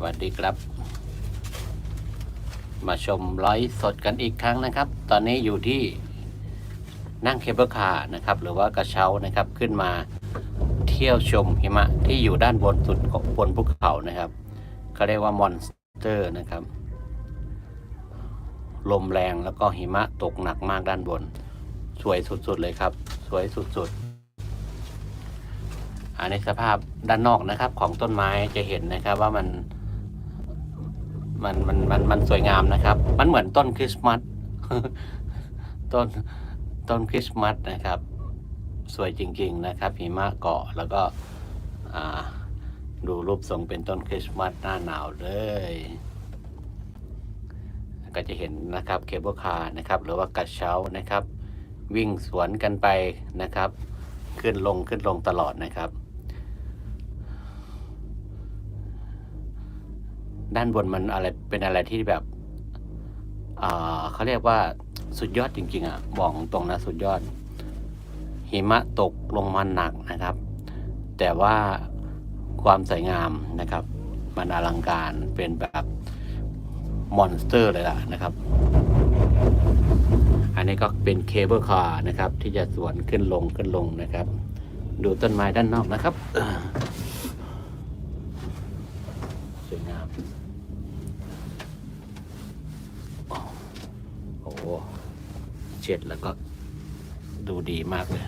สวัสดีครับ มาชมไลฟ์สดกันอีกครั้งนะครับ ตอนนี้อยู่ที่นั่งเคเบิลคาร์นะครับ หรือว่ากระเช้านะครับขึ้นมาเที่ยวชมหิมะที่อยู่ด้านบนสุดของบนภูเขานะครับเขาเรียกว่ามอนสเตอร์นะครับ ลมแรงแล้วก็หิมะตกหนักมากด้านบน สวยสุดๆเลยครับ สวยสุดๆอันนี้สภาพด้านนอกนะครับของต้นไม้จะเห็นนะครับว่ามัน มันมันมันมันสวยงามนะครับ มันเหมือนต้นคริสต์มาสต้นต้นคริสต์มาสนะครับ สวยจริง ๆ นะครับหิมะเกาะแล้วก็ดูรูปทรงเป็นต้นคริสต์มาสหน้าหนาวเลย ก็จะเห็นนะครับเคเบิลคาร์นะครับ หรือว่ากระเช้านะครับ วิ่งสวนกันไปนะครับ ขึ้นลงขึ้นลงตลอดนะครับ ด้านบนมันอะไรเป็นอะไรที่แบบอ่าเขาเรียกว่าสุดยอดจริงๆอะบอกตรงนะสุดยอด หิมะตกลงมาหนักนะครับ แต่ว่าความสวยงามนะครับ มันอลังการเป็นแบบมอนสเตอร์เลยล่ะนะครับ อันนี้ก็เป็นเคเบิลคาร์นะครับ ที่จะสวนขึ้นลงขึ้นลงนะครับ ดูต้นไม้ด้านนอกนะครับสวยงาม โอ้โห เช็ดแล้วก็ดูดีมากเลย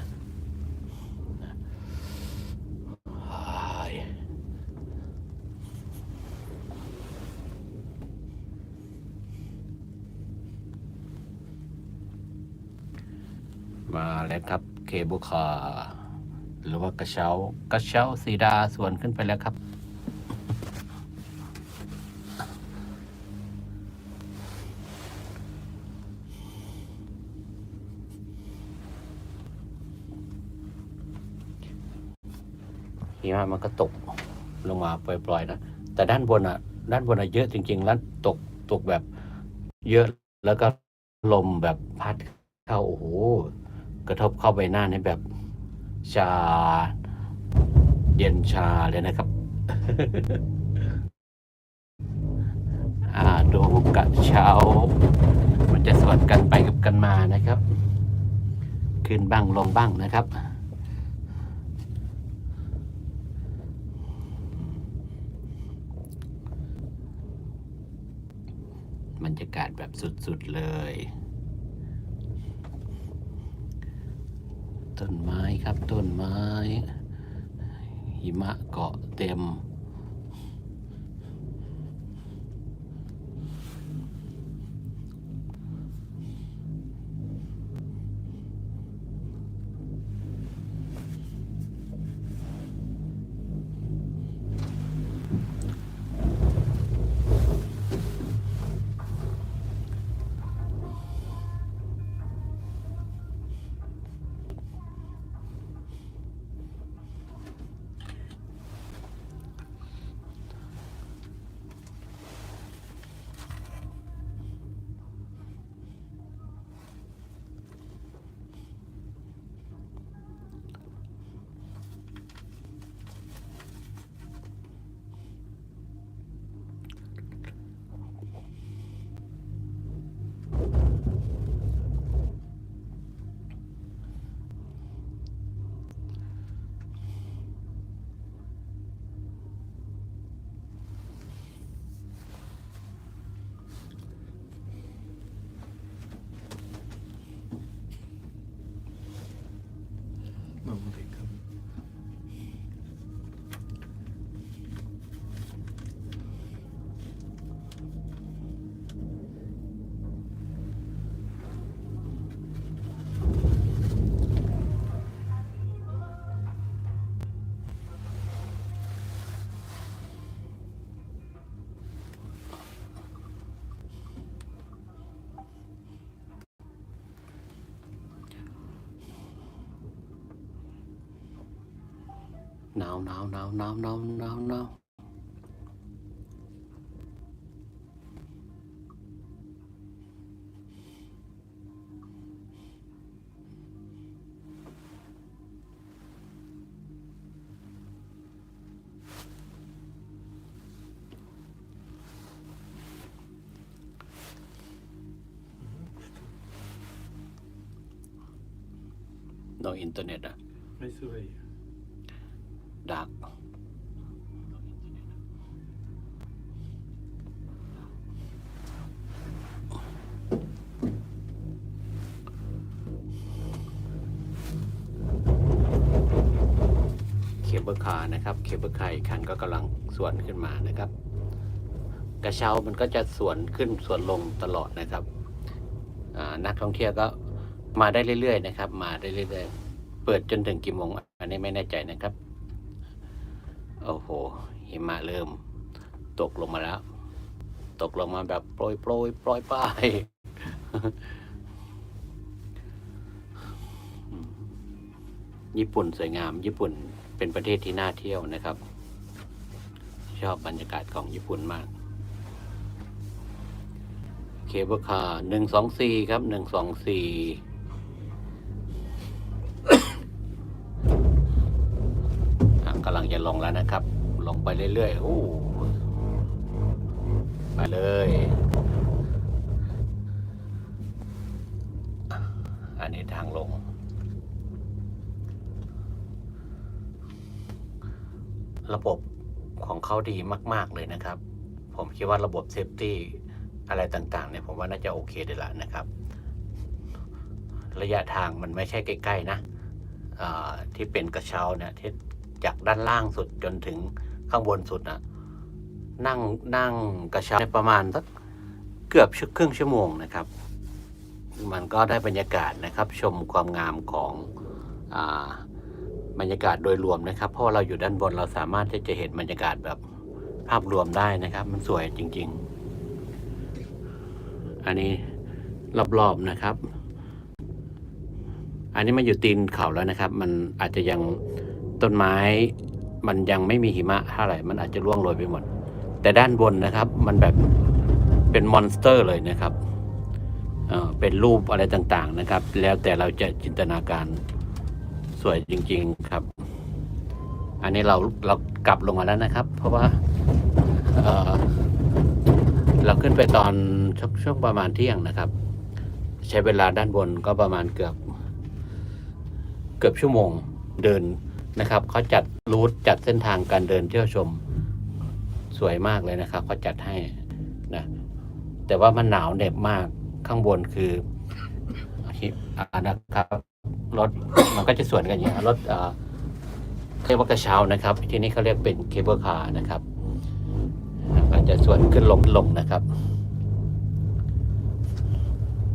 มาแล้วครับเคเบิลคาร์หรือว่ากระเช้ากระเช้าสีดาสวนขึ้นไปแล้วครับ หิมะมันก็ตกลงมาปล่อยๆนะแต่ด้านบนอะ ด้านบนอะเยอะจริงๆแล้วตกตกแบบเยอะแล้วก็ลมแบบพัดเข้าโอ้โหกระทบเข้าใบหน้านี่แบบชา เย็นชาเลยนะครับ อ่าดูกะเช้า มันจะสวนกันไปกับกันมานะครับ ขึ้นบ้างลงบ้างนะครับ บ รรยากาศแบบสุดๆเลย ต้นไม้ครับต้นไม้ หิมะเกาะเต็ม no, no, no, no, no, no, no. No internet. Ah. Nice to hear you. วย dark เคเบิลคาร์นะครับ เคเบิลคาร์อีกคันก็กำลังสวนขึ้นมานะครับ กระเช้ามันก็จะสวนขึ้นสวนลงตลอดนะครับนักท่องเที่ยวก็มาได้เรื่อยๆนะครับ มาได้เรื่อยๆ เปิดจนถึงกี่โมง อันนี้ไม่แน่ใจนะครับ โอ้โหหิมะเริ่ม ตกลงมาแล้ว ตกลงมาแบบโปรยโปรยโปรยป้ายญี่ปุ่นสวยงาม ญี่ปุ่นเป็นประเทศที่น่าเที่ยวนะครับ ชอบบรรยากาศของญี่ปุ่นมาก เคเบิลคาร์หนึ่งสองสี่ครับหนึ่งสองสี่ ลงแล้วนะครับ ลงไปเรื่อยๆโอ้ไปเลย อันนี้ทางลง ระบบของเขาดีมาก ๆ เลยนะครับ ผมคิดว่าระบบเซฟตี้อะไรต่าง ๆ เนี่ย ผมว่าน่าจะโอเคเลยละนะครับ ระยะทางมันไม่ใช่ใกล้ ๆ นะที่เป็นกระเช้าเนี่ยที่ จากด้านล่างสุดจนถึงข้างบนสุดนะนั่งนั่งกระเช้าประมาณสักเกือบชั่วครึ่งชั่วโมงนะครับ มันก็ได้บรรยากาศนะครับ ชมความงามของอบรรยากาศโดยรวมนะครับ เพราะเราอยู่ด้านบนเราสามารถที่จะเห็นบรรยากาศแบบภาพรวมได้นะครับ มันสวยจริง ๆ อันนี้รอบๆนะครับ อันนี้มันอยู่ตีนเขาแล้วนะครับ มันอาจจะยัง ต้นไม้มันยังไม่มีหิมะเท่าไหร่มันอาจจะร่วงโรยไปหมด แต่ด้านบนนะครับ มันแบบเป็นมอนสเตอร์เลยนะครับเอ่อเป็นรูปอะไรต่างๆนะครับ แล้วแต่เราจะจินตนาการสวยจริง ๆครับ อันนี้เราเรากลับลงมาแล้วนะครับ เพราะว่าเเราขึ้นไปตอนชช่วงประมาณเที่ยงนะครับ ใช้เวลาด้านบนก็ประมาณเกือบ เกือบชั่วโมงเดิน นะครับเขาจัดรูทจัดเส้นทางการเดินเที่ยวชมสวยมากเลยนะครับเขาจัดให้นะแต่ว่ามันหนาวเหน็บมากข้างบนคืออ่านะครับรถมันก็จะสวนกันอย่างรถเออเรียกว่ากระเช้านะครับ ที่นี่เขาเรียกเป็นเคเบิลคาร์นะครับก็จะสวนขึ้นลงลงนะครับ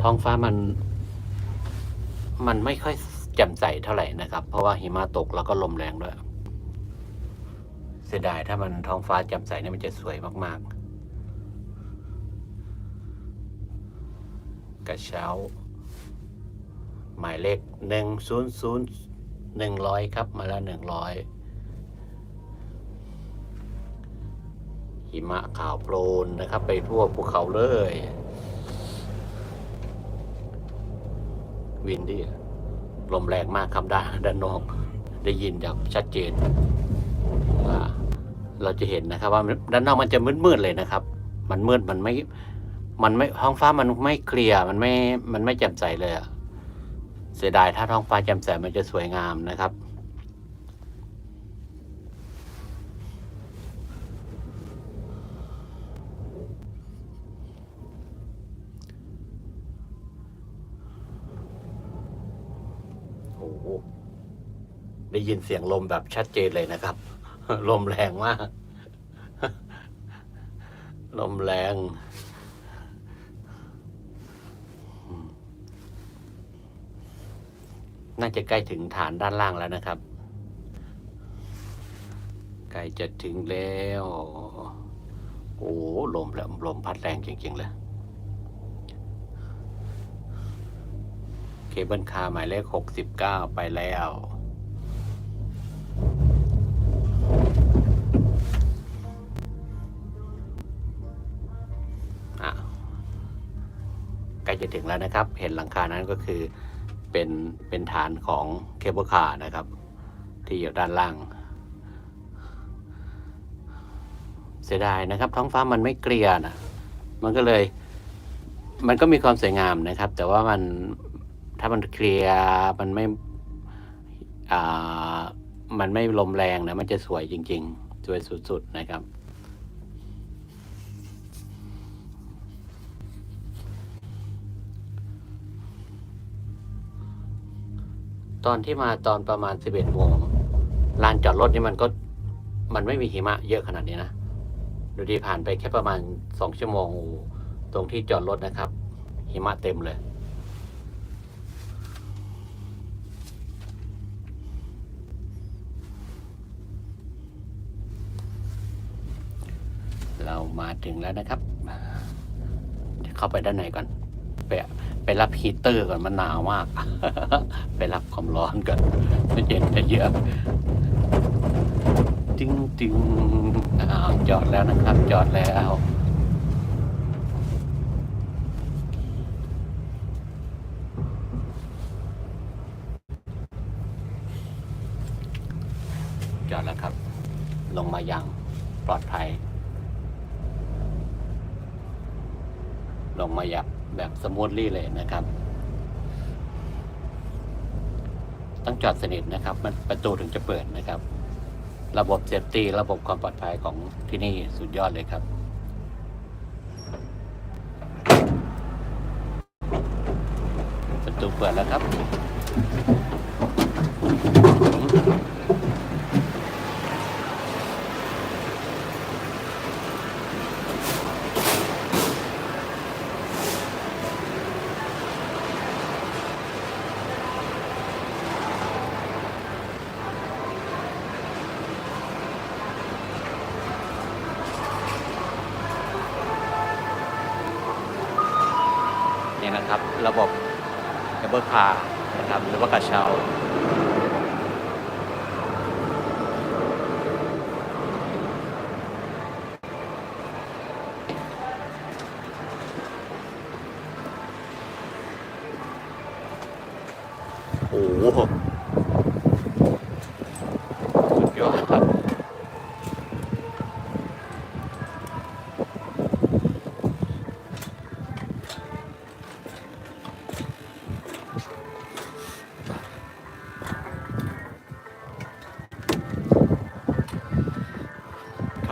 ท้องฟ้ามัน มันไม่ค่อย แจ่มใสเท่าไหร่นะครับ เพราะว่าหิมะตกแล้วก็ลมแรงด้วย เสียดายถ้ามันท้องฟ้าแจ่มใสเนี่ยมันจะสวยมากๆ กระเช้า หมายเลขหนึ่งศูนย์ศูนย์หนึ่งร้อยครับ มาแล้วหนึ่งร้อยหิมะขาวโปรนนะครับ ไปทั่วภูเขาเลย วินดี้ ลมแรงมากครับด้านด้านนอกได้ยินอย่างชัดเจนว่าเราจะเห็นนะครับว่าด้านนอกมันจะมืดๆเลยนะครับ มันมืดมันไม่ มันไม่ท้องฟ้ามันไม่เคลียร์มันไม่มันไม่แจ่มใสเลยอะเสียดายถ้าท้องฟ้าแจ่มใสมันจะสวยงามนะครับ ได้ยินเสียงลมแบบชัดเจนเลยนะครับ ลมแรงมาก ลมแรง น่าจะใกล้ถึงฐานด้านล่างแล้วนะครับ ใกล้จะถึงแล้ว โอ้ลมแล้วลมพัดแรงจริงๆเลย เคเบิลคาร์หมายเลขหกสิบเก้าไปแล้ว ใกล้จะถึงแล้วนะครับ เห็นหลังคานั้นก็คือเป็นเป็นฐานของเคเบิลคาร์นะครับ ที่อยู่ด้านล่าง เสียดายนะครับ ท้องฟ้ามันไม่เกลียนะมันก็เลยมันก็มีความสวยงามนะครับ แต่ว่ามัน ถ้ามันเคลียร์มันไม่อ่ามันไม่ลมแรงนะมันจะสวยจริง ๆ สวยสุดๆนะครับ ตอนที่มาตอนประมาณ11โมงลานจอดรถนี่มันก็มันไม่มีหิมะเยอะขนาดนี้นะ ดูดีผ่านไปแค่ประมาณสองชั่วโมง ตรงที่จอดรถนะครับ หิมะเต็มเลย มาถึงแล้วนะครับเข้าไปด้านในก่อนไปไปรับฮีตเตอร์ก่อนมันหนาวมาก ไปรับความร้อนก่อนไม่เย็นจะเยอะจึงจึงอ้าวจอดแล้วนะครับ จอดแล้วจอดแล้วครับ ลงมาอย่างปลอดภัย ลงมาอย่างแบบสมูทลี่เลยนะครับ ต้องจอดสนิทนะครับ มันประตูถึงจะเปิดนะครับ ระบบเซฟตี้ระบบความปลอดภัยของที่นี่สุดยอดเลยครับประตูเปิดแล้วครับ เคเบิลคาร์นะครับหรือว่ากระเช้า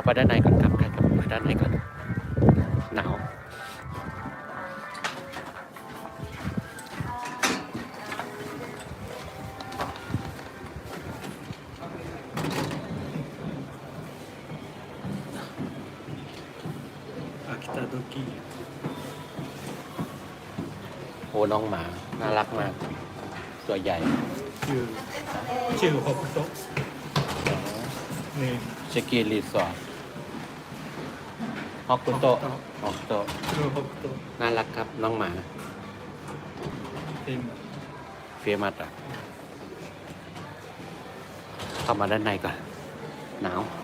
ไปด้านในก่อนครับครับไปด้านในก่อน หนาว 秋田時 โอ้น้องหมา น่ารักมาก ตัวใหญ่ 中中北とね สกีรีสอร์ทฮ อกคุโตะฮอกโตะอหกตน่ารักครับน้องหมาเเฟียมัดอะเข้ามาด้านในก่อนหนาว